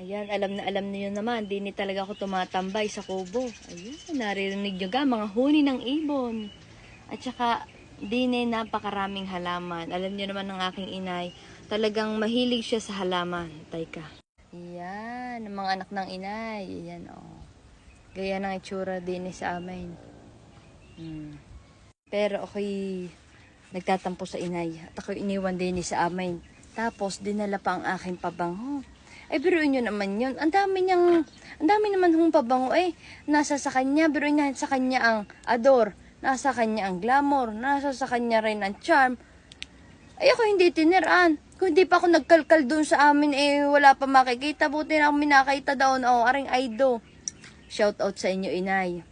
Ayan, alam na alam niyo naman, di ni talaga ako tumatambay sa kubo. Ayan, naririnig nyo ga, mga huni ng ibon. At saka, di ni napakaraming halaman. Alam niyo naman ng aking inay, talagang mahilig siya sa halaman. Tayka. Ayan, ang mga anak ng inay. Ayan, oh. Gaya ng itsura din sa amin. Hmm. Pero ako'y nagtatampo sa inay. At ako'y iniwan din sa amin. Tapos, dinala pa ang aking pabango. Eh, biruin nyo naman yun. Ang dami niyang, ang dami naman hong pabango eh. Nasa sa kanya, biruin na sa kanya ang ador. Nasa kanya ang glamour. Nasa sa kanya rin ang charm. Ay, ako hindi tiniraan. Kung hindi pa ako nagkalkal doon sa amin, eh, wala pa makikita. Buti na ako minakita doon. Oh, aring Aido. Shout out sa inyo, inay.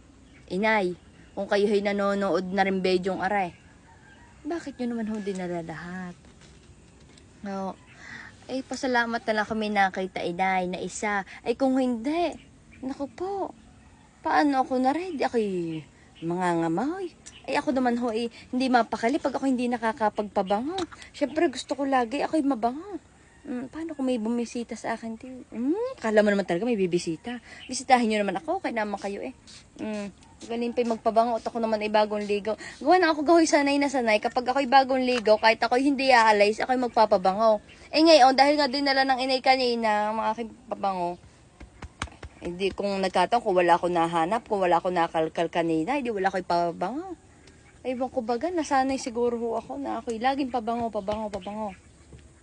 Inay, kung kayo'y nanonood na rin bedyong aray, bakit nyo naman ho dinala lahat? No. Ay, pasalamat na lang kami nakita, inay, na isa. Ay, kung hindi, naku po, paano ako na ready? Ako'y mga ngamahoy. Ay, ako naman ho, eh, hindi mapakali pag ako hindi nakakapagpabango. Siyempre, gusto ko lagi, ako'y mabango. Mm, paano kung may bumisita sa akin? Mm, kala mo naman talaga may bibisita. Bisitahin nyo naman ako, kaya naman kayo eh. Mm, galing pa yung magpabango at ako naman ay bagong ligaw. Gawa na ako gahoy sanay na sanay. Kapag ako'y bagong ligaw, kahit ako'y hindi aalis, ako'y magpapabango. Eh ngayon, dahil nga dinala ng inay kanina, mga aking pabango, hindi kung nagkataon, kung wala ako nahanap, kung wala ako nakalkal kanina, hindi wala ako'y pabango. Ewan ko baga, nasanay siguro ho ako na ako'y laging pabango, pabango, pabango.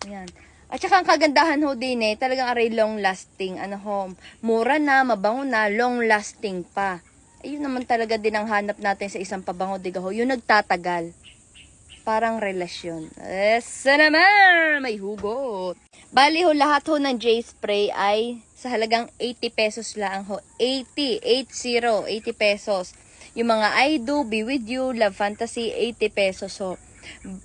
Ayan. At saka ang kagandahan ho din eh, talagang aray long lasting, ano ho, mura na, mabango na, long lasting pa. Ayun naman talaga din ang hanap natin sa isang pabango, diga ho, yung nagtatagal. Parang relasyon. Esa naman! May hugot. Bali ho, lahat ho ng J-Spray ay sa halagang 80 pesos lang ho. 80, 80, 80 pesos. Yung mga I Do, Be With You, Love Fantasy, 80 pesos ho.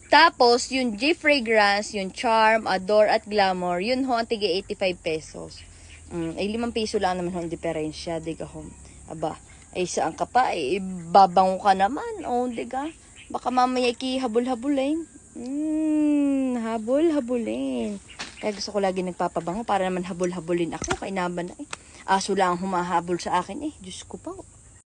Tapos, yung G-Fragrance, yung Charm, Adore, at Glamour, yun ho ang tige 85 pesos. Mm, ay, 5 piso lang naman ho ang diferensya, diga ho. Aba, ay saan ka pa? Ay, babango ka naman. O, oh, diga. Baka mamaya ki-habol-habulin. Mm, habol-habulin. Kaya gusto ko lagi nagpapabango para naman habol-habulin ako. Kaya naman na eh. Aso lang ang humahabol sa akin eh. Diyos ko pa.